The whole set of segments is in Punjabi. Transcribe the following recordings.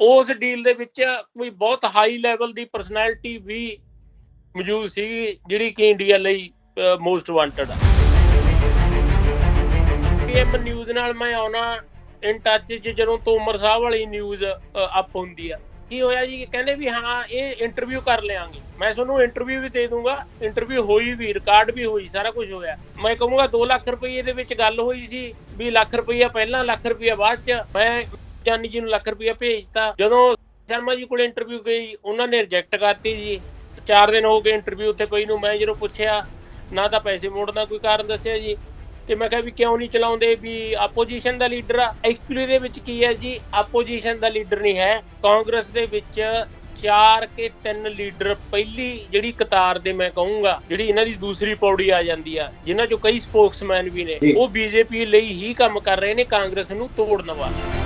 ਉਸ ਡੀਲ ਦੇ ਵਿੱਚ ਕੋਈ ਬਹੁਤ ਹਾਈ ਲੈਵਲ ਦੀ ਪਰਸਨੈਲਿਟੀ ਵੀ ਮੌਜੂਦ ਸੀ ਜਿਹੜੀ ਕਿ ਇੰਡੀਆ ਲਈ ਮੋਸਟ ਵਾਂਟਡ ਆ। ਪੀਐਮ ਨਿਊਜ਼ ਨਾਲ ਮੈਂ ਆਉਣਾ ਇਨ ਟੱਚ ਚ ਜਦੋਂ ਤੋਮਰ ਸਾਹਿਬ ਵਾਲੀ ਨਿਊਜ਼ ਅਪ ਹੁੰਦੀ ਆ। ਕੀ ਹੋਇਆ ਜੀ ਕਹਿੰਦੇ ਵੀ ਹਾਂ, ਇਹ ਇੰਟਰਵਿਊ ਕਰ ਲਿਆਂਗੇ। ਮੈਂ ਤੁਹਾਨੂੰ ਇੰਟਰਵਿਊ ਵੀ ਦੇ ਦੂੰਗਾ ਇੰਟਰਵਿਊ ਹੋਈ ਵੀ ਰਿਕਾਰਡ ਵੀ ਹੋਈ, ਸਾਰਾ ਕੁਝ ਹੋਇਆ। ਮੈਂ ਕਹੂੰਗਾ 2 ਲੱਖ ਰੁਪਏ ਦੇ ਵਿੱਚ ਗੱਲ ਹੋਈ ਸੀ ਵੀ ਲੱਖ ਰੁਪਈਆ ਪਹਿਲਾਂ, ਲੱਖ ਰੁਪਈਆ ਬਾਅਦ ਚ। ਮੈਂ ਜਾਨੀ ਜੀ ਨੂੰ ਲੱਖ ਰੁਪਈਆ ਭੇਜਤਾ। ਜਦੋਂ ਸ਼ਰਮਾ ਜੀ ਕੋਲ ਇੰਟਰਵਿਊ ਗਈ ਉਹਨਾਂ ਨੇ ਰਿਜੈਕਟ ਕਰਤੀ ਜੀ। 4 ਦਿਨ ਹੋ ਗਏ ਇੰਟਰਵਿਊ ਉੱਥੇ ਪਈ ਨੂੰ ਮੈਂ ਜਦੋਂ ਪੁੱਛਿਆ ਨਾ ਤਾਂ ਪੈਸੇ ਮੋੜਨ ਦਾ ਕੋਈ ਕਾਰਨ ਦੱਸਿਆ ਜੀ। ਤੇ ਮੈਂ ਕਿਹਾ ਵੀ ਕਿਉਂ ਨਹੀਂ ਚਲਾਉਂਦੇ ਵੀ ਆਪੋਜੀਸ਼ਨ ਦਾ ਲੀਡਰ ਆ? ਐਕਚੁਅਲੀ ਦੇ ਵਿੱਚ ਕੀ ਹੈ ਜੀ ਆਪੋਜੀਸ਼ਨ ਦਾ ਲੀਡਰ ਨਹੀਂ ਹੈ। ਕਾਂਗਰਸ ਦੇ ਵਿੱਚ ਚਾਰ ਕੇ ਤਿੰਨ ਲੀਡਰ ਪਹਿਲੀ ਜਿਹੜੀ ਕਤਾਰ ਦੇ ਮੈਂ ਕਹੂੰਗਾ ਜਿਹੜੀ ਇਹਨਾਂ ਦੀ ਦੂਸਰੀ ਪੌੜੀ ਆ ਜਾਂਦੀ ਆ ਜਿਨ੍ਹਾਂ ਚੋਂ ਕਈ ਸਪੋਕਸਮੈਨ ਵੀ ਨੇ। ਉਹ ਬੀਜੇਪੀ ਲਈ ਹੀ ਕੰਮ ਕਰ ਰਹੇ ਨੇ ਕਾਂਗਰਸ ਨੂੰ ਤੋੜਨ ਵਾਸਤੇ।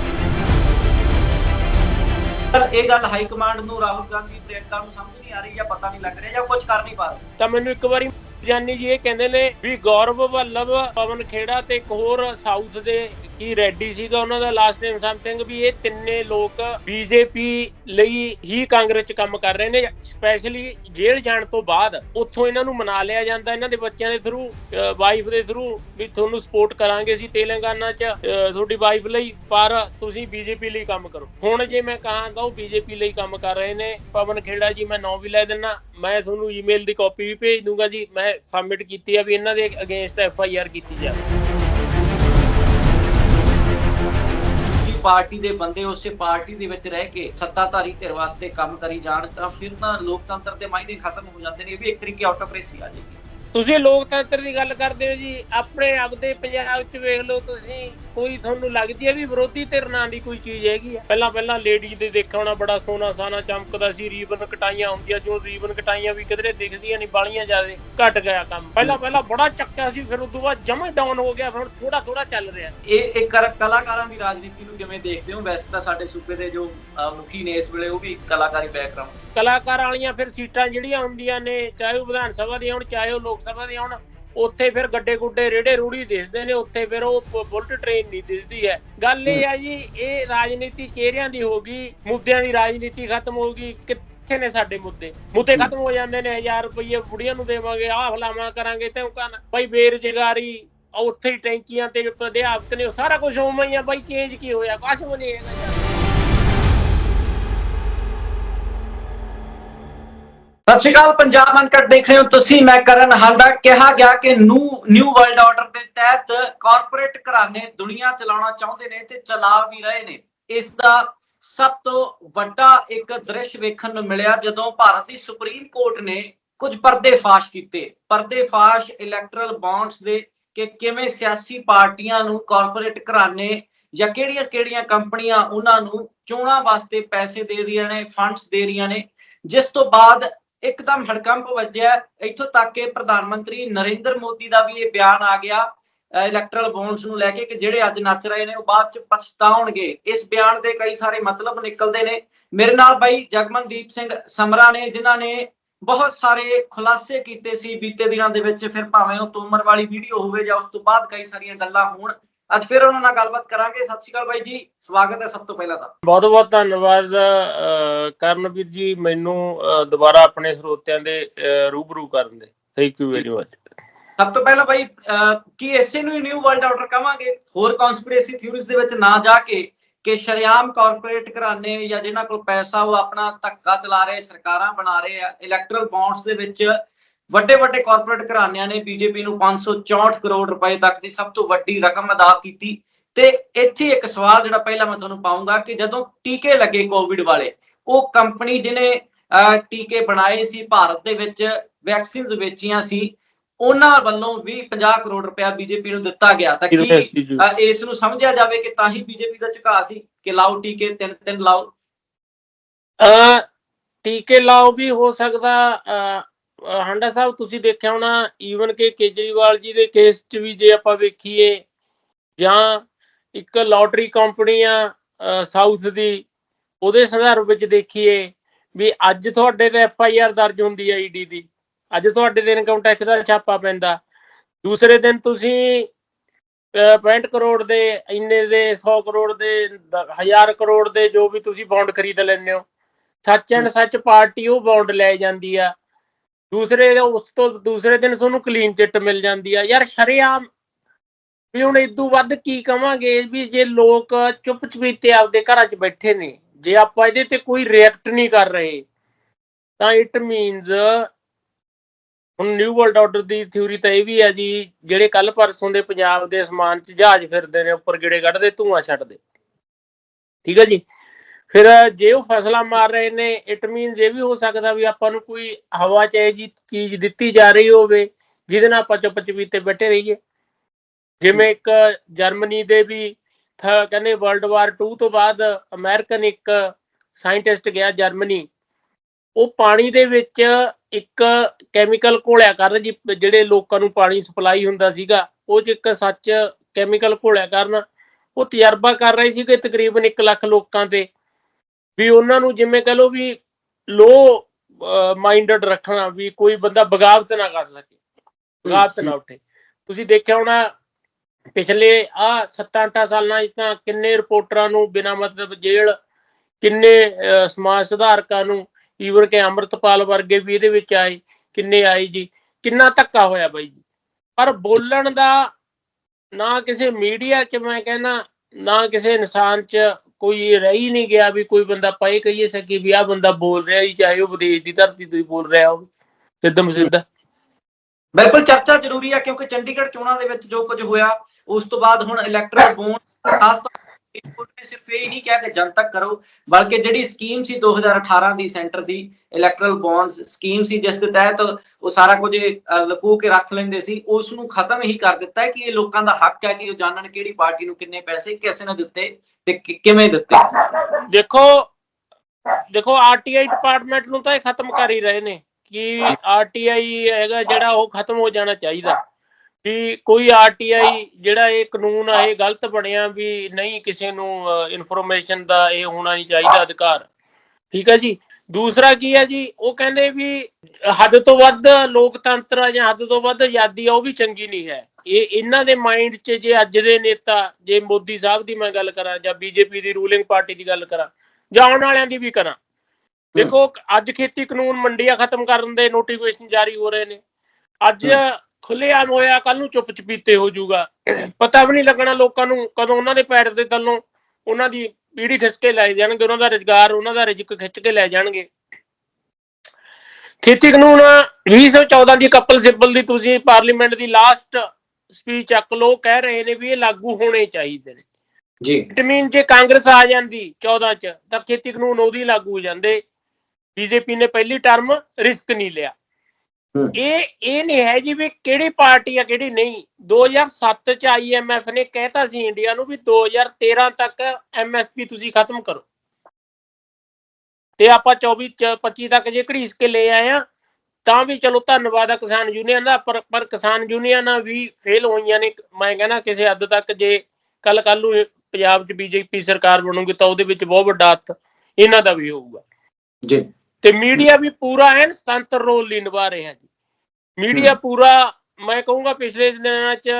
ਇਹ ਗੱਲ ਹਾਈ ਕਮਾਂਡ ਨੂੰ ਰਾਹੁਲ ਗਾਂਧੀ ਪ੍ਰਿਯੰਕਾ ਨੂੰ ਸਮਝ ਨਹੀਂ ਆ ਰਹੀ ਜਾਂ ਪਤਾ ਨਹੀਂ ਲੱਗ ਰਿਹਾ ਜਾਂ ਕੁਝ ਕਰ ਨਹੀਂ ਪਾ ਰਹੇ। ਤਾਂ ਮੈਨੂੰ ਇੱਕ ਵਾਰੀ ਜਾਨੀ ਜੀ ਇਹ ਕਹਿੰਦੇ ਨੇ ਵੀ ਗੌਰਵ ਵੱਲਭ ਪਵਨ ਖੇੜਾ ਤੇ ਇੱਕ ਹੋਰ ਸਾਊਥ ਦੇ ਕੀ ਰੈਡੀ ਸੀਗਾ ਉਹਨਾਂ ਦਾ ਲਾਸਟ ਨੇਮ ਸਮਥਿੰਗ ਵੀ ਇਹ ਤਿੰਨੇ ਲੋਕ ਬੀਜੇਪੀ ਲਈ ਹੀ ਕਾਂਗਰਸ 'ਚ ਕੰਮ ਕਰ ਰਹੇ ਨੇ ਸਪੈਸ਼ਲੀ ਜੇਲ੍ਹ ਜਾਣ ਤੋਂ ਬਾਅਦ ਉੱਥੋਂ ਇਹਨਾਂ ਨੂੰ ਮਨਾ ਲਿਆ ਜਾਂਦਾ ਇਹਨਾਂ ਦੇ ਬੱਚਿਆਂ ਦੇ ਥਰੂ ਵਾਈਫ ਦੇ ਥਰੂ ਵੀ ਤੁਹਾਨੂੰ ਸਪੋਰਟ ਕਰਾਂਗੇ ਅਸੀਂ ਤੇਲੰਗਾਨਾ 'ਚ ਤੁਹਾਡੀ ਵਾਈਫ ਲਈ, ਪਰ ਤੁਸੀਂ ਬੀਜੇਪੀ ਲਈ ਕੰਮ ਕਰੋ। ਹੁਣ ਜੇ ਮੈਂ ਕਹਾਂ ਤਾਂ ਉਹ ਬੀਜੇਪੀ ਲਈ ਕੰਮ ਕਰ ਰਹੇ ਨੇ। ਪਵਨ ਖੇੜਾ ਜੀ, ਮੈਂ ਨਾਂ ਵੀ ਲੈ ਦਿੰਨਾ। ਮੈਂ ਤੁਹਾਨੂੰ ਈਮੇਲ ਦੀ ਕਾਪੀ ਵੀ ਭੇਜ ਦੂੰਗਾ ਜੀ। ਮੈਂ ਸਬਮਿਟ ਕੀਤੀ ਆ ਵੀ ਇਹਨਾਂ ਦੇ ਅਗੇਂਸਟ ਐਫ ਆਈ ਆਰ ਕੀਤੀ ਜਾਵੇ। ਪਾਰਟੀ ਦੇ ਬੰਦੇ ਉਸੇ ਪਾਰਟੀ ਦੇ ਵਿੱਚ ਰਹਿ ਕੇ ਸੱਤਾਧਾਰੀ ਧਿਰ ਵਾਸਤੇ ਕੰਮ ਕਰੀ ਜਾਣ ਤਾਂ ਫਿਰ ਤਾਂ ਲੋਕਤੰਤਰ ਦੇ ਮਾਇਨੇ ਖਤਮ ਹੋ ਜਾਂਦੇ ਨੇ, ਇਹ ਵੀ ਇੱਕ ਤਰੀਕੇ ਆਟੋਕ੍ਰੇਸੀ ਆ ਜਾਏਗੀ। ਤੁਸੀਂ ਲੋਕਤੰਤਰ ਦੀ ਗੱਲ ਕਰਦੇ ਹੋ ਜੀ, ਆਪਣੇ ਆਪਦੇ ਪੰਜਾਬ 'ਚ ਵੇਖ ਲਓ ਤੁਸੀਂ ਕੋਈ ਤੁਹਾਨੂੰ ਲੱਗਦੀ ਹੈ ਵੀ ਵਿਰੋਧੀ ਧਿਰ ਨਾਂ ਦੀ ਕੋਈ ਚੀਜ਼ ਹੈਗੀ ਆ? ਪਹਿਲਾਂ ਪਹਿਲਾਂ ਲੇਡੀ ਦੇ ਦੇਖਿਆ ਹੋਣਾ ਬੜਾ ਸੋਨਾ ਸਾਨਾ ਚਮਕਦਾ ਸੀ ਰੀਬਨ ਕਟਾਈਆਂ ਹੁੰਦੀਆਂ ਉਹ ਰੀਬਨ ਕਟਾਈਆਂ ਵੀ ਕਿਧਰੇ ਦਿਖਦੀਆਂ ਨਹੀਂ ਬਾਲੀਆਂ ਜਿਆਦੇ ਘਟ ਗਿਆ ਕੰਮ। ਪਹਿਲਾਂ ਪਹਿਲਾਂ ਬੜਾ ਚੱਕਿਆ ਸੀ ਫਿਰ ਉਦੋਂ ਬਾਅਦ ਜਮਾ ਡਾਊਨ ਹੋ ਗਿਆ ਫਿਰ ਥੋੜਾ ਥੋੜਾ ਚੱਲ ਰਿਹਾ। ਇਹ ਇੱਕ ਕਰ- ਕਲਾਕਾਰਾਂ ਦੀ ਰਾਜਨੀਤੀ ਨੂੰ ਕਿਵੇਂ ਦੇਖਦੇ ਹੋ? ਵੈਸੇ ਤਾਂ ਸਾਡੇ ਸੂਬੇ ਦੇ ਜੋ ਮੁਖੀ ਨੇ ਇਸ ਵੇਲੇ ਉਹ ਵੀ ਕਲਾਕਾਰੀ ਬੈਕਗ੍ਰਾਉਂਡ ਕਲਾਕਾਰ ਵਾਲੀਆਂ ਫਿਰ ਸੀਟਾਂ ਜਿਹੜੀਆਂ ਹੁੰਦੀਆਂ ਨੇ ਚਾਹੇ ਉਹ ਵਿਧਾਨ ਸਭਾ ਦੀਆਂ ਹੋਣ ਚਾਹੇ ਉਹ ਲੋਕ ਸਭਾ ਦੀਆਂ ਹੋਣ ਉੱਥੇ ਫਿਰ ਗੱਡੇ ਗੁੱਡੇ ਰੇੜੇ ਰੂੜੀ ਦਿਸਦੇ ਨੇ, ਉੱਥੇ ਫਿਰ ਉਹ ਬੁਲਟ ਟ੍ਰੇਨ ਨਹੀਂ ਦਿਸਦੀ ਹੈ। ਗੱਲ ਇਹ ਆ ਜੀ, ਇਹ ਰਾਜਨੀਤੀ ਚਿਹਰਿਆਂ ਦੀ ਹੋ ਗਈ, ਮੁੱਦਿਆਂ ਦੀ ਰਾਜਨੀਤੀ ਖਤਮ ਹੋ ਗਈ, ਕਿੱਥੇ ਨੇ ਸਾਡੇ ਮੁੱਦੇ? ਮੁੱਦੇ ਖਤਮ ਹੋ ਜਾਂਦੇ ਨੇ 1000 ਰੁਪਏ ਬੁੜੀਆਂ ਨੂੰ ਦੇਵਾਂਗੇ, ਆਹ ਫਲਾਵਾਂ ਕਰਾਂਗੇ ਤੇ ਉਹ ਕਰਨ ਬਈ ਬੇਰੁਜ਼ਗਾਰੀ ਉੱਥੇ ਹੀ ਟੈਂਕੀਆਂ ਤੇ ਅਧਿਆਪਕ ਨੇ, ਸਾਰਾ ਕੁਝ ਉਵੇਂ ਹੀ ਆ, ਬਈ ਚੇਂਜ ਕੀ ਹੋਇਆ? ਕੁਛ ਵੀ ਨਹੀਂ ਹੈਗਾ। ਸਤਿ ਸ਼੍ਰੀ ਅਕਾਲ, ਪੰਜਾਬ ਅਨਕਟ ਦੇਖ ਰਹੇ ਹੋ ਤੁਸੀਂ, ਮੈਂ ਕਰਨ ਹਾਂਡਾ ਕਿਹਾ ਗਿਆ ਕਿ ਨਿਊ ਨਿਊ ਵਰਲਡ ਆਰਡਰ ਦੇ ਤਹਿਤ ਕਾਰਪੋਰੇਟ ਘਰਾਣੇ ਦੁਨੀਆ ਚਲਾਉਣਾ ਚਾਹੁੰਦੇ ਨੇ ਤੇ ਚਲਾ ਵੀ ਰਹੇ ਨੇ। ਇਸ ਦਾ ਸਭ ਤੋਂ ਵੱਡਾ ਇੱਕ ਦ੍ਰਿਸ਼ ਵੇਖਣ ਨੂੰ ਮਿਲਿਆ ਜਦੋਂ ਭਾਰਤ ਦੀ ਸੁਪਰੀਮ ਕੋਰਟ ਨੇ ਕੁਝ ਪਰਦੇ ਫਾਸ਼ ਕੀਤੇ। ਪਰਦੇ ਫਾਸ਼ ਇਲੈਕਟਰਲ ਬੌਂਡਸ ਦੇ ਕਿ ਕਿਵੇਂ ਸਿਆਸੀ ਪਾਰਟੀਆਂ ਨੂੰ ਕਾਰਪੋਰੇਟ ਘਰਾਣੇ ਜਾਂ ਕਿਹੜੀਆਂ-ਕਿਹੜੀਆਂ ਕੰਪਨੀਆਂ ਉਹਨਾਂ ਨੂੰ ਚੋਣਾਂ ਵਾਸਤੇ ਪੈਸੇ ਦੇ ਰਹੀਆਂ ਨੇ ਫੰਡਸ ਦੇ ਰਹੀਆਂ ਨੇ, ਜਿਸ ਤੋਂ ਬਾਅਦ ਇੱਕਦਮ ਹੜਕੰਪ ਵੱਜਿਆ। ਇੱਥੋਂ ਤੱਕ ਕਿ ਪ੍ਰਧਾਨ ਮੰਤਰੀ ਨਰਿੰਦਰ ਮੋਦੀ ਦਾ ਵੀ ਇਹ ਬਿਆਨ ਆ ਗਿਆ ਇਲੈਕਟਰਲ ਬੌਂਡਸ ਨੂੰ ਲੈ ਕੇ ਕਿ ਜਿਹੜੇ ਅੱਜ ਨੱਚ ਰਹੇ ਨੇ ਉਹ ਬਾਅਦ ਚ ਪਛਤਾਉਣਗੇ। ਇਸ ਬਿਆਨ ਦੇ ਕਈ ਸਾਰੇ ਮਤਲਬ ਨਿਕਲਦੇ ਨੇ। ਮੇਰੇ ਨਾਲ ਬਾਈ ਜਗਮਨਦੀਪ ਸਿੰਘ ਸਮਰਾ ਨੇ, ਜਿਨ੍ਹਾਂ ਨੇ ਬਹੁਤ ਸਾਰੇ ਖੁਲਾਸੇ ਕੀਤੇ ਸੀ ਬੀਤੇ ਦਿਨਾਂ ਦੇ ਵਿੱਚ। ਫਿਰ ਭਾਵੇਂ ਉਹ ਤੋਮਰ ਵਾਲੀ ਵੀਡੀਓ ਹੋਵੇ ਜਾਂ ਉਸ ਤੋਂ ਬਾਅਦ ਕਈ ਸਾਰੀਆਂ ਗੱਲਾਂ ਹੋਣ ਅੱਜ ਫਿਰ ਉਹਨਾਂ ਨਾਲ ਗੱਲਬਾਤ ਕਰਾਂਗੇ। ਸਤਿ ਸ਼੍ਰੀ ਅਕਾਲ ਬਾਈ ਜੀ। ਸਵਾਗਤ ਹੈ ਸਭ ਤੋਂ ਪਹਿਲਾਂ ਤਾਂ। ਬਹੁਤ ਬਹੁਤ ਧੰਨਵਾਦ ਕਰਨਵੀਰ ਜੀ ਮੈਨੂੰ ਦੁਬਾਰਾ ਆਪਣੇ ਸਰੋਤਿਆਂ ਦੇ ਰੂਬਰੂ ਕਰਨ ਦੇ। ਥੈਂਕ ਯੂ ਵੈਰੀ ਮਚ ਸਭ ਤੋਂ ਪਹਿਲਾਂ ਬਾਈ ਕੀ ਇਸੇ ਨੂੰ ਨਿਊ ਵਰਲਡ ਆਰਡਰ ਕਵਾਂਗੇ ਹੋਰ ਕਨਸਪੀਰੇਸੀ ਥਿਊਰੀਜ਼ ਦੇ ਵਿੱਚ ਨਾ ਜਾ ਕੇ ਕਿ ਸ਼ਰਿਆਮ ਕਾਰਪੋਰੇਟ ਘਰਾਣੇ ਜਾਂ ਜਿਨ੍ਹਾਂ ਕੋਲ ਪੈਸਾ ਉਹ ਆਪਣਾ ਧੱਕਾ ਚਲਾ ਰਹੇ ਸਰਕਾਰਾਂ ਬਣਾ ਰਹੇ ਆ ਇਲੈਕਟਰਲ ਬੌਂਡਸ ਦੇ ਵਿੱਚ ਵੱਡੇ ਵੱਡੇ ਕਾਰਪੋਰੇਟ ਘਰਾਣਿਆਂ ਨੇ ਬੀਜੇਪੀ ਨੂੰ 564 ਕਰੋੜ ਰੁਪਏ ਤੱਕ ਦੀ ਸਭ ਤੋਂ ਵੱਡੀ ਰਕਮ ਅਦਾ ਕੀਤੀ। ਤੇ ਇੱਥੇ ਇੱਕ ਸਵਾਲ ਜਿਹੜਾ ਪਹਿਲਾਂ ਮੈਂ ਤੁਹਾਨੂੰ ਪਾਉਂਗਾ ਕਿ ਜਦੋਂ ਟੀਕੇ ਲੱਗੇ ਕੋਵਿਡ ਵਾਲੇ ਉਹ ਕੰਪਨੀ ਜਿਹਨੇ ਟੀਕੇ ਬਣਾਏ ਸੀ ਭਾਰਤ ਦੇ ਵਿੱਚ ਵੈਕਸੀਨਸ ਵੇਚੀਆਂ ਸੀ ਉਹਨਾਂ ਵੱਲੋਂ ਵੀ 50 ਕਰੋੜ ਰੁਪਇਆ ਬੀਜੇਪੀ ਨੂੰ ਦਿੱਤਾ ਗਿਆ। ਤਾਂ ਕੀ ਇਸ ਨੂੰ ਸਮਝਿਆ ਜਾਵੇ ਕਿ ਤਾਂ ਹੀ ਬੀਜੇਪੀ ਦਾ ਝੁਕਾਅ ਸੀ ਕਿ ਲਾਓ ਟੀਕੇ ਤਿੰਨ ਤਿੰਨ ਲਾਓ? ਅ ਟੀਕੇ ਲਾਓ ਵੀ ਹੋ ਸਕਦਾ ਹਾਂਡਾ ਸਾਹਿਬ, ਤੁਸੀਂ ਦੇਖਿਆ ਹੋਣਾ ਈਵਨ ਕਿ ਕੇਜਰੀਵਾਲ ਜੀ ਦੇ ਕੇਸ 'ਚ ਵੀ ਜੇ ਆਪਾਂ ਵੇਖੀਏ, ਜਾਂ ਇੱਕ ਲਾਟਰੀ ਕੰਪਨੀ ਆ ਸਾਊਥ ਦੀ, ਉਹਦੇ ਸੰਦਰਭ ਵਿੱਚ ਦੇਖੀਏ, ਵੀ ਅੱਜ ਤੁਹਾਡੇ ਤੇ ਐਫ ਆਈ ਆਰ ਦਰਜ ਹੁੰਦੀ ਹੈ ਈਡੀ ਦੀ। ਅੱਜ ਤੁਹਾਡੇ ਤੇ ਇਨਕਮ ਟੈਕਸ ਦਾ ਛਾਪਾ ਪੈਂਦਾ। ਦੂਸਰੇ ਦਿਨ ਤੁਸੀਂ, ਅਹ 65 ਕਰੋੜ ਦੇ, ਇੰਨੇ ਦੇ 100 ਕਰੋੜ ਦੇ 1000 ਕਰੋੜ ਦੇ ਜੋ ਵੀ ਤੁਸੀਂ ਬੌਂਡ ਖਰੀਦ ਲੈਂਦੇ ਹੋ, ਸੱਚ ਐਂਡ ਸੱਚ ਪਾਰਟੀ ਉਹ ਬੌਂਡ ਲੈ ਜਾਂਦੀ ਆ। ਦੂਸਰੇ ਉਸ ਤੋਂ ਦੂਸਰੇ ਦਿਨ ਤੁਹਾਨੂੰ ਕਲੀਨ ਚਿੱਟ ਮਿਲ ਜਾਂਦੀ ਆ। ਯਾਰ ਸ਼ਰੇਆਮ ਵੀ ਹੁਣ ਇਦੋਂ ਵੱਧ ਕੀ ਕਵਾਂਗੇ ਵੀ ਜੇ ਲੋਕ ਚੁੱਪ ਚਪੀਤੇ ਆਪਦੇ ਘਰਾਂ 'ਚ ਬੈਠੇ ਨੇ, ਜੇ ਆਪਾਂ ਇਹਦੇ ਤੇ ਕੋਈ ਰਿਐਕਟ ਨਹੀਂ ਕਰ ਰਹੇ, ਤਾਂ ਇਟ ਮੀਨਸ ਹੁਣ ਨਿਊ ਵਰਲਡ ਆਰਡਰ ਦੀ ਥਿਊਰੀ ਤਾਂ ਇਹ ਵੀ ਹੈ ਜੀ, ਜਿਹੜੇ ਕੱਲ ਪਰਸੋਂ ਦੇ ਪੰਜਾਬ ਦੇ ਅਸਮਾਨ 'ਚ ਜਹਾਜ਼ ਫਿਰਦੇ ਨੇ, ਉੱਪਰ ਗਿੜੇ ਕੱਢਦੇ, ਧੂਆਂ ਛੱਡਦੇ। ਠੀਕ ਹੈ ਜੀ? ਫਿਰ ਜੇ ਉਹ ਫਸਲਾਂ ਮਾਰ ਰਹੇ ਨੇ ਇਟ ਮੀਨਸ ਇਹ ਵੀ ਹੋ ਸਕਦਾ ਵੀ ਆਪਾਂ ਨੂੰ ਕੋਈ ਹਵਾ 'ਚ ਇਹ ਜੀ ਚੀਜ਼ ਦਿੱਤੀ ਜਾ ਰਹੀ ਹੋਵੇ, ਜਿਹਦੇ ਨਾਲ ਆਪਾਂ ਚੁੱਪ ਚਪੀਤੇ ਬੈਠੇ ਰਹੀਏ। ਜਿਵੇਂ ਇੱਕ ਜਰਮਨੀ ਦੇ ਵੀ ਕਹਿੰਦੇ ਵਰਲਡ ਵਾਰ 2 ਤੋਂ ਬਾਅਦ ਅਮਰੀਕਨ ਇੱਕ ਸਾਇੰਟਿਸਟ ਗਿਆ ਜਰਮਨੀ। ਉਹ ਪਾਣੀ ਦੇ ਵਿੱਚ ਇੱਕ ਕੈਮੀਕਲ ਘੋਲਿਆ ਕਰਨ ਜੀ, ਜਿਹੜੇ ਲੋਕਾਂ ਨੂੰ ਪਾਣੀ ਸਪਲਾਈ ਹੁੰਦਾ ਸੀਗਾ, ਉਹ ਚ ਇੱਕ ਸੱਚ ਕੈਮੀਕਲ ਘੋਲਿਆ ਕਰਨ। ਉਹ ਤਜਰਬਾ ਕਰ ਰਹੇ ਸੀਗੇ ਤਕਰੀਬਨ 1 ਲੱਖ ਲੋਕਾਂ ਤੇ। ਵੀ ਉਹਨਾਂ ਨੂੰ ਜਿਵੇਂ ਕਹ ਲਓ ਵੀ ਲੋ ਮਾਈਂਡਡ ਰੱਖਣਾ ਵੀ ਕੋਈ ਬੰਦਾ ਬਗਾਵਤ ਨਾ ਕਰ ਸਕੇ ਬਗਾਵਤ ਨਾ ਉੱਠੇ। ਤੁਸੀਂ ਦੇਖਿਆ ਹੋਣਾ ਪਿਛਲੇ ਆ 7-8 ਸਾਲਾਂ 'ਚ ਤਾਂ ਕਿੰਨੇ ਰਿਪੋਰਟਰਾਂ ਨੂੰ ਬਿਨਾਂ ਮਤਲਬ ਜੇਲ੍ਹ ਕਿੰਨੇ ਸਮਾਜ ਸੁਧਾਰਕਾਂ ਨੂੰ ਈਵਨ ਕਿ ਅੰਮ੍ਰਿਤਪਾਲ ਵਰਗੇ ਵੀ ਇਹਦੇ ਵਿੱਚ ਆਏ ਕਿੰਨੇ ਆਏ ਜੀ ਕਿੰਨਾ ਧੱਕਾ ਹੋਇਆ ਬਾਈ ਜੀ। ਪਰ ਬੋਲਣ ਦਾ ਨਾ ਕਿਸੇ ਮੀਡੀਆ 'ਚ ਮੈਂ ਕਹਿੰਦਾ ਨਾ ਕਿਸੇ ਇਨਸਾਨ 'ਚ ਕੋਈ ਰਹਿ ਹੀ ਨਹੀਂ ਗਿਆ ਵੀ ਕੋਈ ਬੰਦਾ ਪਏ ਕਹੀਏ ਸਕੇ ਵੀ ਆ ਬੰਦਾ ਬੋਲ ਰਿਹਾ ਹੀ ਚਾਹੇ ਉਹ ਵਿਦੇਸ਼ ਦੀ ਧਰਤੀ ਤੋਂ ਹੀ ਬੋਲ ਰਿਹਾ ਹੋਵੇ। ਸਿੱਧਮ ਸਿੱਧਾ ਬਿਲਕੁਲ ਚਰਚਾ ਜ਼ਰੂਰੀ ਹੈ ਕਿਉਂਕਿ ਚੰਡੀਗੜ੍ਹ ਚੋਣਾਂ ਦੇ ਵਿੱਚ ਜੋ ਕੁਝ ਹੋਇਆ ਉਸ ਤੋਂ ਬਾਅਦ ਹੁਣ ਇਲੈਕਟਰਲ ਬੋਂਡ ਖਾਸ ਤੌਰ ਤੇ ਨੇ ਸਿਰਫ ਇਹ ਨਹੀਂ ਕਿਹਾ ਕਿ ਜਨਤਕ ਕਰੋ ਬਲਕਿ ਜਿਹੜੀ ਸਕੀਮ ਸੀ 2018 ਦੀ ਸੈਂਟਰ ਦੀ ਇਲੈਕਟਰਲ ਬੌਂਡਸ ਸਕੀਮ ਸੀ ਜਿਸ ਦੇ ਤਹਿਤ ਉਹ ਸਾਰਾ ਕੁਝ ਅਹ, ਕੇ ਰੱਖ ਲੈਂਦੇ ਸੀ ਉਸ ਨੂੰ ਖਤਮ ਹੀ ਕਰ ਦਿੱਤਾ ਹੈ ਕਿ ਇਹ ਲੋਕਾਂ ਦਾ ਹੱਕ ਹੈ ਕਿ ਉਹ ਜਾਣਨ ਕਿਹੜੀ ਪਾਰਟੀ ਨੂੰ ਕਿੰਨੇ ਪੈਸੇ ਕਿਸੇ ਨੇ ਦਿੱਤੇ। ਤੇ ਕਿ- ਕਿਵੇਂ ਦਿੱਤੇ? ਦੇਖੋ ਦੇਖੋ ਆਰਟੀਆਈ ਡਿਪਾਰਟਮੈਂਟ ਨੂੰ ਤਾਂ ਇਹ ਖਤਮ ਕਰ ਹੀ ਰਹੇ ਨੇ ਕਿ ਆਰਟੀਆਈ ਹੈਗਾ ਜਿਹੜਾ ਉਹ ਖਤਮ ਹੋ ਜਾਣਾ ਚਾਹੀਦਾ। ਵੀ ਕੋਈ ਆਰਟੀਆਈ ਜਿਹੜਾ ਇਹ ਕਾਨੂੰਨ ਆ, ਇਹ ਗਲਤ ਬਣਿਆ ਵੀ ਨਹੀਂ ਕਿਸੇ ਨੂੰ ਇਨਫੋਰਮੇਸ਼ਨ ਦਾ ਇਹ ਹੋਣਾ ਨਹੀਂ ਚਾਹੀਦਾ ਅਧਿਕਾਰ। ਠੀਕ ਹੈ ਜੀ? ਦੂਸਰਾ ਕੀ ਹੈ ਜੀ? ਉਹ ਕਹਿੰਦੇ ਵੀ ਹੱਦ ਤੋਂ ਵੱਧ ਲੋਕਤੰਤਰ ਆ ਜਾਂ ਹੱਦ ਤੋਂ ਵੱਧ ਆਜ਼ਾਦੀ ਆ, ਉਹ ਵੀ ਚੰਗੀ ਨਹੀਂ ਹੈ। ਇਹ ਇਹਨਾਂ ਦੇ ਮਾਈਂਡ 'ਚ ਜੇ ਅੱਜ ਦੇ ਨੇਤਾ ਜੇ ਮੋਦੀ ਸਾਹਿਬ ਦੀ ਮੈਂ ਗੱਲ ਕਰਾਂ ਜਾਂ ਬੀਜੇਪੀ ਦੀ ਰੂਲਿੰਗ ਪਾਰਟੀ ਦੀ ਗੱਲ ਕਰਾਂ ਜਾਂ ਆਉਣ ਵਾਲਿਆਂ ਦੀ ਵੀ ਕਰਾਂ। ਦੇਖੋ ਅੱਜ ਖੇਤੀ ਕਾਨੂੰਨ ਮੰਡੀਆਂ ਖਤਮ ਕਰਨ ਦੇ ਨੋਟੀਫਿਕੇਸ਼ਨ ਜਾਰੀ ਹੋ ਰਹੇ ਨੇ। ਅੱਜ ਖੁੱਲੇਆਮ ਹੋਇਆ ਕੱਲ ਨੂੰ ਚੁੱਪ ਚਪੀਤੇ ਹੋ ਜਾਊਗਾ। ਪਤਾ ਵੀ ਨਹੀਂ ਲੱਗਣਾ ਲੋਕਾਂ ਨੂੰ ਕਦੋਂ ਉਹਨਾਂ ਦੇ ਪੈਰ ਦੇ ਥੱਲੋਂ ਉਹਨਾਂ ਦੀ ਪੀੜੀ ਖਿੱਚ ਕੇ ਲੈ ਜਾਣਗੇ ਉਹਨਾਂ ਦਾ ਰੁਜ਼ਗਾਰ ਉਹਨਾਂ ਦਾ ਰਿਜ਼ਕ ਖਿੱਚ ਕੇ ਲੈ ਜਾਣਗੇ। ਖੇਤੀ ਕਾਨੂੰਨ 2014 ਦੀ ਕਪਲ ਸਿੱਬਲ ਦੀ ਤੁਸੀਂ ਪਾਰਲੀਮੈਂਟ ਦੀ ਲਾਸਟ ਸਪੀਚ ਚੱਕ ਲਓ ਕਹਿ ਰਹੇ ਨੇ ਵੀ ਇਹ ਲਾਗੂ ਹੋਣੇ ਚਾਹੀਦੇ ਨੇ। ਜੀ। ਇਟ ਮੀਨ ਜੇ ਕਾਂਗਰਸ ਆ ਜਾਂਦੀ 14 ਚ ਤਾਂ ਖੇਤੀ ਕਾਨੂੰਨ ਉਹਦੀ ਲਾਗੂ ਹੋ ਜਾਂਦੇ। ਬੀਜੇਪੀ ਨੇ ਪਹਿਲੀ ਟਰਮ ਰਿਸਕ ਨਹੀਂ ਲਿਆ। ਇਹ ਇਹ ਨਹੀਂ ਹੈ ਜੀ ਵੀ ਕਿਹੜੀ ਪਾਰਟੀ ਆ ਕਿਹੜੀ ਨਹੀਂ। 2007 ਚ ਆਈਐਮਐਫ ਨੇ ਕਹਿਤਾ ਸੀ ਇੰਡੀਆ ਨੂੰ ਵੀ 2013 ਤੱਕ ਐਮਐਸਪੀ ਤੁਸੀਂ ਖਤਮ ਕਰੋ। ਤੇ ਆਪਾਂ 24 ਚ 25 ਤੱਕ ਜੇ ਘੜੀਸ ਕੇ ਲੈ ਆਏ ਆ ਤਾਂ ਵੀ ਚਲੋ ਧੰਨਵਾਦ ਆ ਕਿਸਾਨ ਯੂਨੀਅਨ ਦਾ ਪਰ ਪਰ ਕਿਸਾਨ ਯੂਨੀਅਨਾਂ ਵੀ ਫੇਲ ਹੋਈਆਂ ਨੇ। ਮੈਂ ਕਹਿੰਦਾ ਕਿਸੇ ਹੱਦ ਤੱਕ ਜੇ ਕੱਲ ਕੱਲ ਨੂੰ ਪੰਜਾਬ 'ਚ ਬੀਜੇਪੀ ਸਰਕਾਰ ਬਣੂਗੀ ਤਾਂ ਉਹਦੇ ਵਿੱਚ ਬਹੁਤ ਵੱਡਾ ਹੱਥ ਇਹਨਾਂ ਦਾ ਵੀ ਹੋਊਗਾ। ਜੀ। ਤੇ ਮੀਡੀਆ ਵੀ ਪੂਰਾ ਐਨ ਸੁਤੰਤਰ ਰੋਲ ਲਈ ਨਿਭਾ ਰਿਹਾ ਜੀ। ਮੀਡੀਆ ਪੂਰਾ ਮੈਂ ਕਹੂੰਗਾ ਪਿਛਲੇ ਦਿਨਾਂ 'ਚ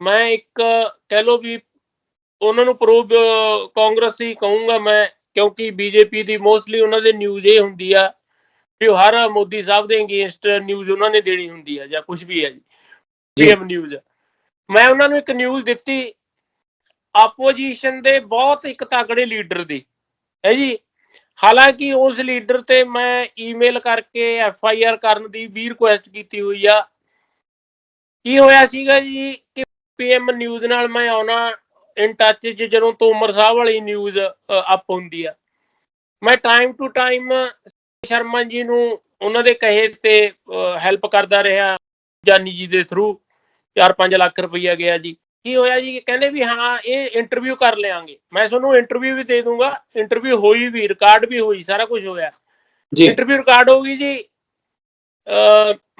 ਮੈਂ ਇੱਕ ਕਹਿ ਲੋ ਵੀ ਉਹਨਾਂ ਨੂੰ ਪ੍ਰੋ ਕਾਂਗਰਸੀ ਕਹੂੰਗਾ ਮੈਂ ਕਿਉਂਕਿ ਬੀਜੇਪੀ ਦੀ ਮੋਸਟਲੀ ਉਹਨਾਂ ਦੇ ਨਿਊਜ਼ ਇਹ ਹੁੰਦੀ ਆ ਵੀ ਹਰ ਮੋਦੀ ਸਾਹਿਬ ਦੇ ਅਗੇਂਸਟ ਨਿਊਜ਼ ਉਹਨਾਂ ਨੇ ਦੇਣੀ ਹੁੰਦੀ ਆ ਜਾਂ ਕੁਝ ਵੀ ਹੈ ਜੀ। ਪੀਐਮ ਨਿਊਜ਼ ਮੈਂ ਉਹਨਾਂ ਨੂੰ ਇੱਕ ਨਿਊਜ਼ ਦਿੱਤੀ ਆਪੋਜੀਸ਼ਨ ਦੇ ਬਹੁਤ ਇੱਕ ਤਗੜੇ ਲੀਡਰ ਦੀ। ਹੈ ਜੀ? ਹਾਲਾਂਕਿ ਉਸ ਲੀਡਰ ਤੇ ਮੈਂ ਈਮੇਲ ਕਰਕੇ ਐਫ ਆਈ ਆਰ ਕਰਨ ਦੀ ਵੀ ਰਿਕੁਐਸਟ ਕੀਤੀ ਹੋਈ ਆ। ਕੀ ਹੋਇਆ ਸੀਗਾ ਜੀ ਕਿ ਪੀਐਮ ਨਿਊਜ਼ ਨਾਲ ਮੈਂ ਆਉਣਾ ਇਨ ਟੱਚ ਚ ਜਦੋਂ ਤੋਮਰ ਸਾਹਿਬ ਵਾਲੀ ਨਿਊਜ਼ ਅਪ ਹੁੰਦੀ ਆ। ਮੈਂ time to time Sharma ji ਨੂੰ ਉਹਨਾਂ ਦੇ ਕਹੇ ਤੇ ਹੈਲਪ ਕਰਦਾ ਰਿਹਾ ਜਾਨੀ ਜੀ ਦੇ ਥਰੂ 4-5 ਲੱਖ ਰੁਪਈਆ ਗਿਆ ਜੀ। ਕੀ ਹੋਇਆ ਜੀ ਕਹਿੰਦੇ ਵੀ ਹਾਂ ਇਹ ਇੰਟਰਵਿਊ ਕਰ ਲਿਆਂਗੇ। ਮੈਂ ਤੁਹਾਨੂੰ ਇੰਟਰਵਿਊ ਵੀ ਦੇ ਦੂੰਗਾ ਇੰਟਰਵਿਊ ਹੋਈ ਵੀ ਰਿਕਾਰਡ ਵੀ ਹੋਈ ਸਾਰਾ ਕੁਝ ਹੋਇਆ। ਜੀ। ਇੰਟਰਵਿਊ ਰਿਕਾਰਡ ਹੋ ਗਈ ਜੀ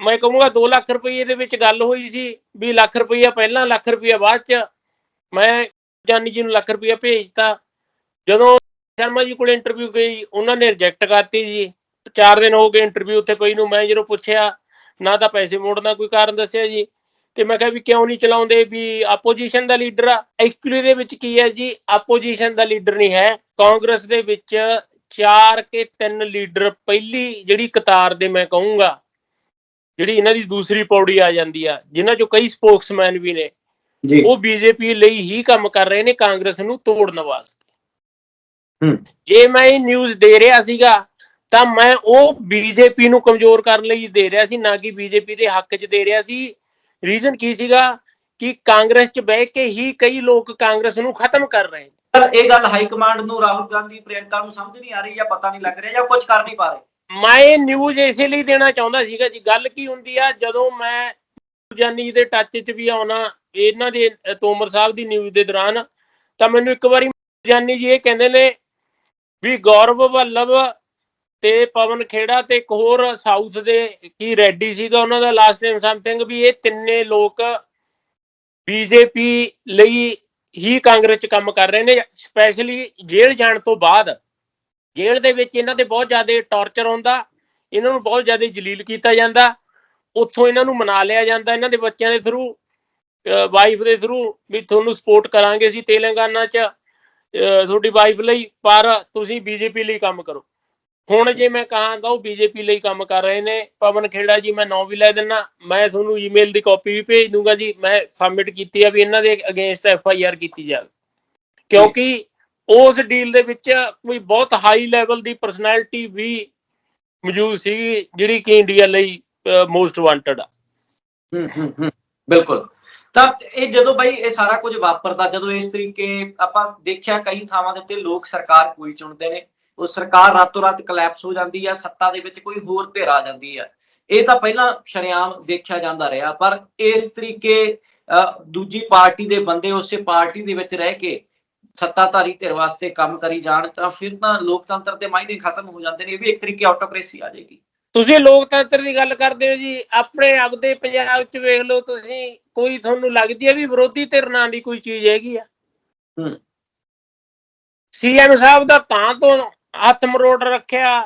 ਮੈਂ ਕਹੂੰਗਾ 2 ਲੱਖ ਰੁਪਏ ਦੇ ਵਿੱਚ ਗੱਲ ਹੋਈ ਸੀ ਵੀ ਲੱਖ ਰੁਪਈਆ ਪਹਿਲਾਂ ਲੱਖ ਰੁਪਈਆ ਬਾਅਦ ਚ ਮੈਂ ਜਾਨੀ ਜੀ ਨੂੰ ਲੱਖ ਰੁਪਈਆ ਭੇਜਤਾ। ਜਦੋਂ ਸ਼ਰਮਾ ਜੀ ਕੋਲ ਇੰਟਰਵਿਊ ਗਈ ਉਹਨਾਂ ਨੇ ਰਿਜੈਕਟ ਕਰਤੀ ਜੀ। ਚਾਰ ਦਿਨ ਹੋ ਗਏ ਇੰਟਰਵਿਊ ਉੱਥੇ ਪਈ ਨੂੰ ਮੈਂ ਜਦੋਂ ਪੁੱਛਿਆ ਨਾ ਤਾਂ ਪੈਸੇ ਮੋੜਨ ਦਾ ਕੋਈ ਕਾਰਨ ਦੱਸਿਆ ਜੀ। ਤੇ ਮੈਂ ਕਿਹਾ ਵੀ ਕਿਉਂ ਨਹੀਂ ਚਲਾਉਂਦੇ ਵੀ ਆਪੋਜੀਸ਼ਨ ਦਾ ਲੀਡਰ ਆ? ਐਕਚੁਅਲੀ ਦੇ ਵਿੱਚ ਕੀ ਹੈ ਜੀ ਆਪੋਜੀਸ਼ਨ ਦਾ ਲੀਡਰ ਨਹੀਂ ਹੈ। ਕਾਂਗਰਸ ਦੇ ਵਿੱਚ ਚਾਰ ਕੇ ਤਿੰਨ ਲੀਡਰ ਪਹਿਲੀ ਜਿਹੜੀ ਕਤਾਰ ਦੇ ਮੈਂ ਕਹੂੰਗਾ ਜਿਹੜੀ ਇਹਨਾਂ ਦੀ ਦੂਸਰੀ ਪੌੜੀ ਆ ਜਾਂਦੀ ਆ ਜਿਨ੍ਹਾਂ ਚੋਂ ਕਈ ਸਪੋਕਸਮੈਨ ਵੀ ਨੇ। ਜੀ। ਉਹ ਬੀਜੇਪੀ ਲਈ ਹੀ ਕੰਮ ਕਰ ਰਹੇ ਨੇ ਕਾਂਗਰਸ ਨੂੰ ਤੋੜਨ ਵਾਸਤੇ। ਹੂੰ। ਜੇ ਮੈਂ ਇਹ ਨਿਊਜ਼ ਦੇ ਰਿਹਾ ਸੀਗਾ ਤਾਂ ਮੈਂ ਉਹ ਬੀਜੇਪੀ ਨੂੰ ਕਮਜ਼ੋਰ ਕਰਨ ਲਈ ਦੇ ਰਿਹਾ ਸੀ ਨਾ ਕਿ ਬੀਜੇਪੀ ਦੇ ਹੱਕ 'ਚ ਦੇ ਰਿਹਾ ਸੀ। ਰੀਜ਼ਨ ਕੀ ਸੀਗਾ ਕਿ ਕਾਂਗਰਸ 'ਚ ਬਹਿ ਕੇ ਹੀ ਕਈ ਲੋਕ ਕਾਂਗਰਸ ਨੂੰ ਖਤਮ ਕਰ ਰਹੇ ਪਰ ਇਹ ਗੱਲ ਹਾਈ ਕਮਾਂਡ ਨੂੰ ਰਾਹੁਲ ਗਾਂਧੀ ਪ੍ਰਿਯੰਕਾ ਨੂੰ ਸਮਝ ਨਹੀਂ ਆ ਰਹੀ ਜਾਂ ਪਤਾ ਨਹੀਂ ਲੱਗ ਰਿਹਾ ਜਾਂ ਕੁਝ ਕਰ ਨਹੀਂ ਪਾ ਰਹੇ। ਮੈਂ ਇਹ ਨਿਊਜ਼ ਇਸੇ ਲਈ ਦੇਣਾ ਚਾਹੁੰਦਾ ਸੀਗਾ ਜੀ ਗੱਲ ਕੀ ਹੁੰਦੀ ਆ ਜਦੋਂ ਮੈਂ ਜਾਨੀ ਦੇ ਟੱਚ 'ਚ ਵੀ ਆਉਣਾ ਇਹਨਾਂ ਦੇ ਤੋਮਰ ਸਾਹਿਬ ਦੀ ਨਿਊਜ਼ ਦੇ ਦੌਰਾਨ ਤਾਂ ਮੈਨੂੰ ਇੱਕ ਵਾਰੀ ਜਾਨੀ ਜੀ ਇਹ ਕਹਿੰਦੇ ਨੇ ਵੀ ਗੌਰਵ ਵੱਲਭ ਤੇ ਪਵਨ ਖੇੜਾ ਤੇ ਇੱਕ ਹੋਰ ਸਾਊਥ ਦੇ ਕੀ ਰੈਡੀ ਸੀਗਾ ਉਹਨਾਂ ਦਾ ਲਾਸਟ ਨੇਮ ਸਮਥਿੰਗ ਵੀ ਇਹ ਤਿੰਨੇ ਲੋਕ ਬੀਜੇਪੀ ਲਈ ਹੀ ਕਾਂਗਰਸ 'ਚ ਕੰਮ ਕਰ ਰਹੇ ਨੇ ਸਪੈਸ਼ਲੀ ਜੇਲ੍ਹ ਜਾਣ ਤੋਂ ਬਾਅਦ। ਜੇਲ੍ਹ ਦੇ ਵਿੱਚ ਇਹਨਾਂ ਦੇ ਬਹੁਤ ਜ਼ਿਆਦਾ ਟੌਰਚਰ ਹੁੰਦਾ ਇਹਨਾਂ ਨੂੰ ਬਹੁਤ ਜ਼ਿਆਦਾ ਜਲੀਲ ਕੀਤਾ ਜਾਂਦਾ ਉੱਥੋਂ ਇਹਨਾਂ ਨੂੰ ਮਨਾ ਲਿਆ ਜਾਂਦਾ ਇਹਨਾਂ ਦੇ ਬੱਚਿਆਂ ਦੇ ਥਰੂ ਵਾਈਫ ਦੇ ਥਰੂ ਵੀ ਤੁਹਾਨੂੰ ਸਪੋਰਟ ਕਰਾਂਗੇ ਅਸੀਂ ਤੇਲੰਗਾਨਾ 'ਚ ਅਹ, ਤੁਹਾਡੀ ਵਾਈਫ ਲਈ ਪਰ ਤੁਸੀਂ ਬੀਜੇਪੀ ਲਈ ਕੰਮ ਕਰੋ। ਹੁਣ ਜੇ ਮੈਂ ਕਹਾਂ ਤਾਂ ਉਹ ਬੀਜੇਪੀ ਲਈ ਕੰਮ ਕਰ ਰਹੇ ਨੇ, ਪਵਨ ਖੇੜਾ ਜੀ ਮੈਂ ਨਾਂ ਵੀ ਲੈ ਦਿੰਨਾ, ਮੈਂ ਤੁਹਾਨੂੰ ਈਮੇਲ ਦੀ ਕਾਪੀ ਵੀ ਭੇਜ ਦੂੰਗਾ ਜੀ, ਮੈਂ ਸਬਮਿਟ ਕੀਤੀ ਆ ਵੀ ਇਹਨਾਂ ਦੇ ਅਗੇਂਸਟ ਐਫ ਆਈ ਆਰ ਕੀਤੀ ਜਾਵੇ। ਕਿਉਂਕਿ ਉਸ ਡੀਲ ਦੇ ਵਿੱਚ ਕੋਈ ਬਹੁਤ ਹਾਈ ਲੈਵਲ ਦੀ ਪਰਸਨੈਲਿਟੀ ਵੀ ਮੌਜੂਦ ਸੀ ਜਿਹੜੀ ਕਿ ਇੰਡੀਆ ਲਈ ਮੋਸਟ ਵਾਂਟਡ ਆ। ਬਿਲਕੁਲ। ਤਾਂ ਇਹ ਜਦੋਂ ਬਾਈ ਇਹ ਸਾਰਾ ਕੁਝ ਵਾਪਰਦਾ, ਜਦੋਂ ਇਸ ਤਰੀਕੇ ਆਪਾਂ ਦੇਖਿਆ ਕਈ ਥਾਵਾਂ ਦੇ ਉੱਤੇ ਲੋਕ ਸਰਕਾਰ ਕੋਈ ਚੁਣਦੇ ਨੇ ਉਹ ਸਰਕਾਰ ਰਾਤੋਂ ਰਾਤ ਕਲੈਪਸ ਹੋ ਜਾਂਦੀ ਆ ਸੱਤਾ ਦੇ ਵਿੱਚ ਕੋਈ ਹੋਰ ਧਿਰ ਆ ਜਾਂਦੀ ਆ। ਇਹ ਤਾਂ ਪਹਿਲਾਂ ਸ਼ਰੇਆਮ ਦੇਖਿਆ ਜਾਂਦਾ ਰਿਹਾ ਪਰ ਇਸ ਤਰੀਕੇ ਦੂਜੀ ਪਾਰਟੀ ਦੇ ਬੰਦੇ ਉਸੇ ਪਾਰਟੀ ਦੇ ਵਿੱਚ ਰਹਿ ਕੇ ਸੱਤਾਧਾਰੀ ਧਿਰ ਵਾਸਤੇ ਕੰਮ ਕਰੀ ਜਾਣ ਤਾਂ ਫਿਰ ਤਾਂ ਲੋਕਤੰਤਰ ਦੇ ਮਾਇਨੇ ਖਤਮ ਹੋ ਜਾਂਦੇ ਨੇ ਇਹ ਵੀ ਇੱਕ ਤਰੀਕੇ ਆਟੋਕ੍ਰੇਸੀ ਆ ਜਾਏਗੀ। ਤੁਸੀਂ ਲੋਕਤੰਤਰ ਦੀ ਗੱਲ ਕਰਦੇ ਹੋ ਜੀ ਆਪਣੇ ਆਪਦੇ ਪੰਜਾਬ 'ਚ ਵੇਖ ਲਓ ਤੁਸੀਂ ਕੋਈ ਤੁਹਾਨੂੰ ਲੱਗਦੀ ਹੈ ਵੀ ਵਿਰੋਧੀ ਧਿਰ ਨਾਂ ਦੀ ਕੋਈ ਚੀਜ਼ ਹੈਗੀ ਆ? ਹੂੰ। ਸੀਐਮ ਸਾਹਿਬ ਦਾ ਤਾਂ ਤੋਂ ਹੱਥ ਮਰੋੜ ਰੱਖਿਆ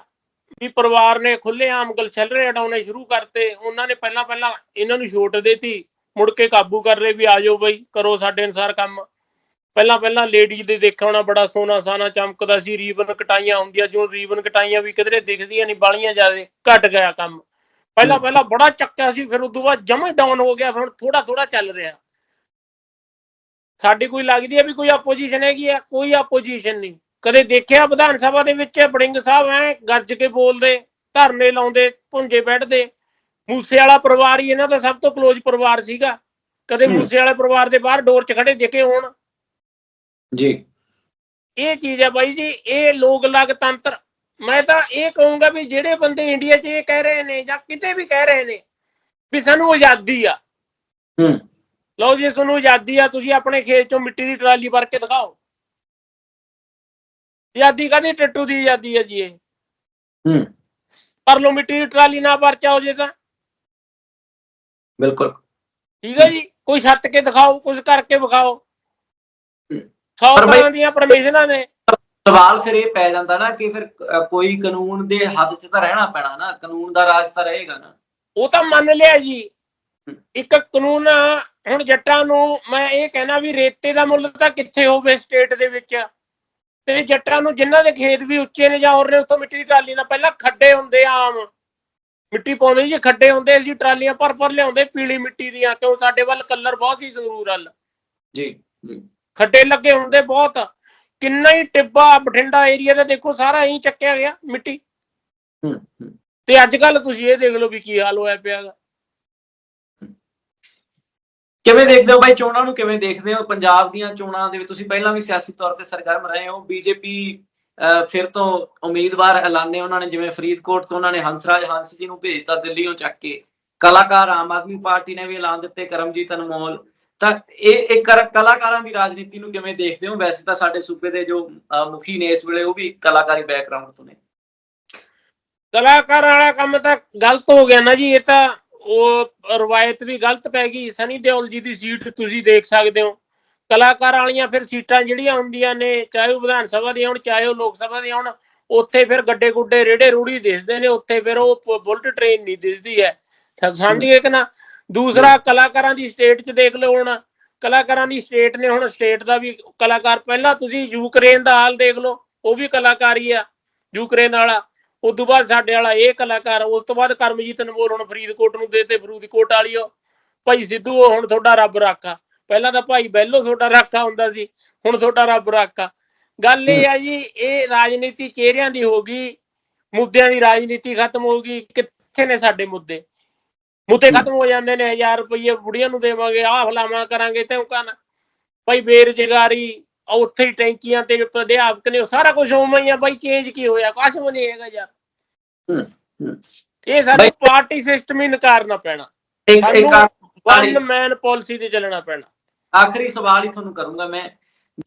ਵੀ ਪਰਿਵਾਰ ਨੇ ਖੁੱਲ੍ਹੇਆਮ ਗਲਛਲਰੇ ਉਡਾਉਣੇ ਸ਼ੁਰੂ ਕਰਤੇ ਉਹਨਾਂ ਨੇ ਪਹਿਲਾਂ ਪਹਿਲਾਂ ਇਹਨਾਂ ਨੂੰ ਛੋਟ ਦੇਤੀ ਮੁੜ ਕੇ ਕਾਬੂ ਕਰ ਲਏ ਵੀ ਆਜੋ ਬਈ ਕਰੋ ਸਾਡੇ ਅਨਸਾਰ ਕੰਮ। ਪਹਿਲਾਂ ਪਹਿਲਾਂ ਲੇਡੀਜ਼ ਦੇ ਦੇਖਿਆ ਹੋਣਾ ਬੜਾ ਸੋਨਾ ਸਾਨਾ ਚਮਕਦਾ ਸੀ ਰੀਬਨ ਕਟਾਈਆਂ ਹੁੰਦੀਆਂ ਸੀ ਹੁਣ ਰੀਬਨ ਕਟਾਈਆਂ ਵੀ ਕਿਧਰੇ ਦਿਖਦੀਆਂ ਨਹੀਂ ਬਾਲੀਆਂ ਜਿਆਦੇ ਘਟ ਗਿਆ ਕੰਮ। ਪਹਿਲਾਂ ਪਹਿਲਾਂ ਬੜਾ ਚੱਕਿਆ ਸੀ ਫਿਰ ਉਦੋਂ ਬਾਅਦ ਜਮਾ ਡਾਊਨ ਹੋ ਗਿਆ ਫਿਰ ਥੋੜਾ ਥੋੜਾ ਚੱਲ ਰਿਹਾ। ਸਾਡੀ ਕੋਈ ਲੱਗਦੀ ਹੈ ਵੀ ਕੋਈ ਆਪੋਜੀਸ਼ਨ ਹੈਗੀ ਆ ਕੋਈ ਆਪੋਜੀਸ਼ਨ ਨਹੀਂ। ਕਦੇ ਦੇਖਿਆ ਵਿਧਾਨ ਸਭਾ ਦੇ ਵਿੱਚ ਬੜਿੰਗ ਸਾਹਿਬ ਐ ਗੱਜ ਕੇ ਬੋਲਦੇ ਧਰਨੇ ਲਾਉਂਦੇ ਪੁੰਜੇ ਬੈਠਦੇ। ਮੂਸੇ ਵਾਲਾ ਪਰਿਵਾਰ ਹੀ ਇਹਨਾਂ ਦਾ ਸਭ ਤੋਂ ਕਲੋਜ਼ ਪਰਿਵਾਰ ਸੀਗਾ। ਕਦੇ। ਮੂਸੇ ਵਾਲੇ ਪਰਿਵਾਰ ਦੇ ਬਾਹਰ ਡੋਰ 'ਚ ਖੜੇ ਦੇਖੇ ਹੋਣ। ਜੀ। ਇਹ ਚੀਜ਼ ਹੈ ਬਾਈ ਜੀ ਇਹ ਲੋਕ ਲੱਗ ਤੰਤਰ ਮੈਂ ਤਾਂ ਇਹ ਕਹੂੰਗਾ ਵੀ ਜਿਹੜੇ ਬੰਦੇ ਇੰਡੀਆ 'ਚ ਇਹ ਕਹਿ ਰਹੇ ਨੇ ਜਾਂ ਕਿਤੇ ਵੀ ਕਹਿ ਰਹੇ ਨੇ ਵੀ ਸਾਨੂੰ ਆਜ਼ਾਦੀ ਆ। ਹੂੰ। ਲਓ ਜੀ ਤੁਹਾਨੂੰ ਆਜ਼ਾਦੀ ਆ ਤੁਸੀਂ ਆਪਣੇ ਖੇਤ 'ਚੋਂ ਮਿੱਟੀ ਦੀ ਟਰਾਲੀ ਭਰ ਕੇ ਦਿਖਾਓ। ਆਜ਼ਾਦੀ ਕਾਹਦੀ ਟੱਟੂ ਦੀ ਆਜ਼ਾਦੀ ਹੈ ਜੀ ਇਹ? ਹੂੰ। ਪਰ ਲੋ ਮਿੱਟੀ ਦੀ ਟਰਾਲੀ ਨਾ ਪਰਚਾ ਹੋ ਜੇ ਤਾਂ ਬਿਲਕੁਲ। ਠੀਕ ਹੈ ਜੀ? ਕੋਈ ਛੱਤ ਕੇ ਦਿਖਾਓ ਕੁਝ ਕਰਕੇ ਵਿਖਾਓ। ਸੌ ਪਰ ਬਈ- ਤਰ੍ਹਾਂ ਦੀਆਂ ਪਰਮਿਸ਼ਨਾਂ ਨੇ। ਸਵਾਲ ਫਿਰ ਇਹ ਪੈ ਜਾਂਦਾ ਨਾ ਕਿ ਫਿਰ ਕੋਈ ਕਾਨੂੰਨ ਦੇ ਹੱਦ 'ਚ ਤਾਂ ਰਹਿਣਾ ਪੈਣਾ ਨਾ ਕਾਨੂੰਨ ਦਾ ਰਾਜ ਤਾਂ ਰਹੇਗਾ ਨਾ। ਉਹ ਤਾਂ ਮੰਨ ਲਿਆ ਜੀ। ਇੱਕ ਕਾਨੂੰਨ ਹੁਣ ਜੱਟਾਂ ਨੂੰ ਮੈਂ ਇਹ ਕਹਿਣਾ ਵੀ ਰੇਤੇ ਦਾ ਮੁੱਲ ਤਾਂ ਕਿੱਥੇ ਹੋਵੇ ਸਟੇਟ ਦੇ ਵਿੱਚ। ਤੇ ਜੱਟਾਂ ਨੂੰ ਜਿਨ੍ਹਾਂ ਦੇ ਖੇਤ ਵੀ ਉੱਚੇ ਨੇ ਜਾਂ ਹੋਰ ਨੇ ਉੱਥੋਂ ਮਿੱਟੀ ਦੀ ਟਰਾਲੀ ਨਾਲ ਪਹਿਲਾਂ ਖੱਡੇ ਹੁੰਦੇ ਆਮ। ਮਿੱਟੀ ਪਾਉਂਦੇ ਜੀ ਖੱਡੇ ਹੁੰਦੇ ਸੀ ਟਰਾਲੀਆਂ ਭਰ ਭਰ ਲਿਆਉਂਦੇ ਪੀਲੀ ਮਿੱਟੀ ਦੀਆਂ ਕਿਉਂ ਸਾਡੇ ਵੱਲ ਕਲਰ ਬਹੁਤ ਹੀ ਸੰਗਰੂਰ ਵੱਲ ਜੀ ਖੱਡੇ ਲੱਗੇ ਹੁੰਦੇ ਬਹੁਤ। ਕਿੰਨਾ ਹੀ ਟਿੱਬਾ ਬਠਿੰਡਾ ਏਰੀਆ ਦਾ ਦੇਖੋ ਸਾਰਾ ਐਂ ਚੱਕਿਆ ਗਿਆ ਮਿੱਟੀ। ਤੇ ਅੱਜ ਕੱਲ ਤੁਸੀਂ ਇਹ ਦੇਖ ਲਓ ਵੀ ਕੀ ਹਾਲ ਹੋਇਆ ਪਿਆ ਕਿਵੇਂ ਦੇਖਦੇ ਹੋ ਬਾਈ ਚੋਣਾਂ ਨੂੰ? ਕਿਵੇਂ ਦੇਖਦੇ ਹੋ ਪੰਜਾਬ ਦੀਆਂ ਚੋਣਾਂ ਦੇ ਵਿੱਚ? ਤੁਸੀਂ ਪਹਿਲਾਂ ਵੀ ਸਿਆਸੀ ਤੌਰ ਤੇ ਸਰਗਰਮ ਰਹੇ ਹੋ। ਬੀਜੇਪੀ ਫਿਰ ਤੋਂ ਉਮੀਦਵਾਰ ਐਲਾਨੇ ਉਹਨਾਂ ਨੇ, ਜਿਵੇਂ ਫਰੀਦਕੋਟ ਤੋਂ ਉਹਨਾਂ ਨੇ ਹੰਸਰਾਜ ਹੰਸ ਜੀ ਨੂੰ ਭੇਜਤਾ ਦਿੱਲੀੋਂ ਚੱਕ ਕੇ। ਕਲਾਕਾਰ ਆਮ ਆਦਮੀ ਪਾਰਟੀ ਨੇ ਵੀ ਐਲਾਨ ਦਿੱਤੇ, ਕਰਮਜੀਤ ਅਨਮੋਲ। ਤਾਂ ਇਹ ਇਹ ਕਰ- ਕਲਾਕਾਰਾਂ ਦੀ ਰਾਜਨੀਤੀ ਨੂੰ ਕਿਵੇਂ ਦੇਖਦੇ ਹੋ? ਵੈਸੇ ਤਾਂ ਸਾਡੇ ਸੂਬੇ ਦੇ ਜੋ ਮੁਖੀ ਨੇ ਇਸ ਵੇਲੇ, ਉਹ ਵੀ ਕਲਾਕਾਰੀ ਬੈਕਗ੍ਰਾਉਂਡ ਤੋਂ ਨੇ। ਕਲਾਕਾਰ ਵਾਲਾ ਕੰਮ ਤਾਂ ਗਲਤ ਹੋ ਗਿਆ ਨਾ ਜੀ, ਇਹ ਤਾਂ ਉਹ ਰਵਾਇਤ ਵੀ ਗਲਤ ਪੈ ਗਈ। ਸਨੀ ਦਿਓਲ ਜੀ ਦੀ ਸੀਟ ਤੁਸੀਂ ਦੇਖ ਸਕਦੇ ਹੋ। ਕਲਾਕਾਰ ਵਾਲੀਆਂ ਫਿਰ ਸੀਟਾਂ ਜਿਹੜੀਆਂ ਹੁੰਦੀਆਂ ਨੇ ਚਾਹੇ ਉਹ ਵਿਧਾਨ ਸਭਾ ਦੀਆਂ ਹੋਣ ਚਾਹੇ ਉਹ ਲੋਕ ਸਭਾ ਦੀਆਂ ਹੋਣ ਉੱਥੇ ਫਿਰ ਗੱਡੇ ਗੁੱਡੇ ਰੇੜੇ ਰੂੜੀ ਦਿਸਦੇ ਨੇ। ਉੱਥੇ ਫਿਰ ਉਹ ਬੁਲਟ ਟ੍ਰੇਨ ਨਹੀਂ ਦਿਸਦੀ ਹੈ। ਤਾਂ ਸਮਝ ਗਏ ਕਿ ਨਾ? ਦੂਸਰਾ ਕਲਾਕਾਰਾਂ ਦੀ ਸਟੇਟ 'ਚ ਦੇਖ ਲਓ ਹੁਣ। ਕਲਾਕਾਰਾਂ ਦੀ ਸਟੇਟ ਨੇ ਹੁਣ ਸਟੇਟ ਦਾ ਵੀ ਕਲਾਕਾਰ ਪਹਿਲਾਂ ਤੁਸੀਂ ਯੂਕਰੇਨ ਦਾ ਹਾਲ ਦੇਖ ਲਓ ਉਹ ਵੀ ਕਲਾਕਾਰ ਆ ਯੂਕਰੇਨ ਵਾਲਾ। ਉਸ ਤੋਂ ਬਾਅਦ ਸਾਡੇ ਵਾਲਾ ਇਹ ਕਲਾਕਾਰ, ਉਸ ਤੋਂ ਬਾਅਦ ਕਰਮਜੀਤ ਅਨਮੋਲ ਹੁਣ ਫਰੀਦਕੋਟ ਨੂੰ ਦੇ ਫਰੀਦਕੋਟ ਵਾਲੀਓ ਭਾਈ ਸਿੱਧੂ ਉਹ ਹੁਣ ਤੁਹਾਡਾ ਰੱਬ ਰਾਖਾ। ਪਹਿਲਾਂ ਤਾਂ ਭਾਈ ਬੈਲੋ ਤੁਹਾਡਾ ਰਾਖਾ ਹੁੰਦਾ ਸੀ, ਹੁਣ ਤੁਹਾਡਾ ਰੱਬ ਰਾਖਾ। ਗੱਲ ਇਹ ਆ ਜੀ, ਇਹ ਰਾਜਨੀਤੀ ਚਿਹਰਿਆਂ ਦੀ ਹੋ ਗਈ, ਮੁੱਦਿਆਂ ਦੀ ਰਾਜਨੀਤੀ ਖਤਮ ਹੋ ਗਈ, ਕਿੱਥੇ ਨੇ ਸਾਡੇ ਮੁੱਦੇ? ਮੁੱਦੇ ਖਤਮ ਹੋ ਜਾਂਦੇ ਨੇ 1000 ਰੁਪਏ ਬੁੜੀਆਂ ਨੂੰ ਦੇਵਾਂਗੇ, ਆਹ ਫਲਾਵਾਂ ਕਰਾਂਗੇ ਤੇ ਕਨ। ਭਾਈ ਬੇਰੁਜ਼ਗਾਰੀ ਉੱਥੇ ਹੀ ਟੈਂਕੀਆਂ ਤੇ ਅਧਿਆਪਕ ਨੇ ਉਹ ਸਾਰਾ ਕੁਝ ਉਵੇਂ ਹੀ ਆ ਬਾਈ ਚੇਂਜ ਕੀ ਹੋਇਆ? ਕੁਛ ਵੀ ਨਹੀਂ ਹੈਗਾ ਯਾਰ। ਇਹ ਸਾਨੂੰ ਪਾਰਟੀ ਸਿਸਟਮ ਹੀ ਨਕਾਰਨਾ ਪੈਣਾ। ਵਨ ਮੈਨ ਪਾਲਿਸੀ ਤੇ ਚੱਲਣਾ ਪੈਣਾ। ਆਖਰੀ ਸਵਾਲ ਹੀ ਤੁਹਾਨੂੰ ਕਰੂੰਗਾ ਮੈਂ।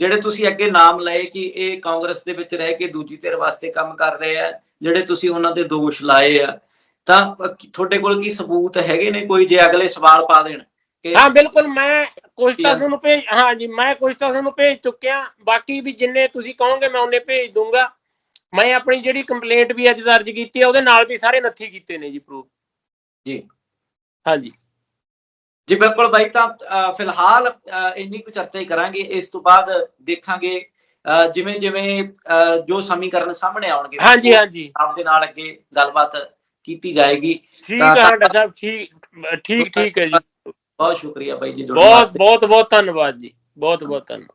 ਜਿਹੜੇ ਤੁਸੀਂ ਅੱਗੇ ਨਾਮ ਲਏ ਕਿ ਇਹ ਕਾਂਗਰਸ ਦੇ ਵਿੱਚ ਰਹਿ ਕੇ ਦੂਜੀ ਧਿਰ ਵਾਸਤੇ ਕੰਮ ਕਰ ਰਹੇ ਆ ਜਿਹੜੇ ਤੁਸੀਂ ਉਹਨਾਂ ਤੇ ਦੋਸ਼ ਲਾਏ ਆ ਤਾਂ ਤੁਹਾਡੇ ਕੋਲ ਕੀ ਸਬੂਤ ਹੈਗੇ ਨੇ ਕੋਈ? ਜੇ ਅਗਲੇ ਸਵਾਲ ਪਾ ਦੇਣ। ਹਾਂ ਬਿਲਕੁਲ ਮੈਂ ਕੁਝ ਤਾਂ. ਤੁਹਾਨੂੰ ਭੇਜ ਹਾਂ ਜੀ ਮੈਂ ਕੁਝ ਤਾਂ ਤੁਹਾਨੂੰ ਭੇਜ ਚੁੱਕਿਆ। ਬਾਕੀ ਵੀ ਜਿੰਨੇ ਤੁਸੀਂ ਕਹੋਗੇ ਮੈਂ ਉਹਨੇ ਭੇਜ ਦੂੰਗਾ। ਮੈਂ ਆਪਣੀ ਜਿਹੜੀ ਕੰਪਲੇਂਟ ਵੀ ਅੱਜ ਦਰਜ ਕੀਤੀ ਹੈ ਉਹਦੇ ਨਾਲ ਵੀ ਸਾਰੇ ਨੱਥੀ ਕੀਤੇ ਨੇ ਜੀ ਪ੍ਰੂਫ ਜੀ। ਹਾਂਜੀ। ਜੀ ਬਿਲਕੁਲ ਬਾਈ ਤਾਂ ਫਿਲਹਾਲ ਇੰਨੀ ਕੁ ਚਰਚਾ ਹੀ ਕਰਾਂਗੇ। ਇਸ ਤੋਂ ਬਾਅਦ ਦੇਖਾਂਗੇ ਜਿਵੇਂ ਜਿਵੇਂ ਜੋ ਸਮੀਕਰਨ ਸਾਹਮਣੇ ਆਉਣਗੇ। ਹਾਂਜੀ ਹਾਂਜੀ। ਆਪਦੇ ਨਾਲ ਅੱਗੇ ਗੱਲਬਾਤ ਕੀਤੀ ਜਾਏਗੀ। ਠੀਕ ਹੈ ਸਾਹਿਬ ਠੀਕ ਠੀਕ ਠੀਕ ਹੈ ਜੀ। ਬਹੁਤ ਸ਼ੁਕਰੀਆ ਬਾਈ ਜੀ ਬਹੁਤ ਬਹੁਤ ਬਹੁਤ ਧੰਨਵਾਦ ਜੀ। ਬਹੁਤ ਬਹੁਤ ਧੰਨਵਾਦ।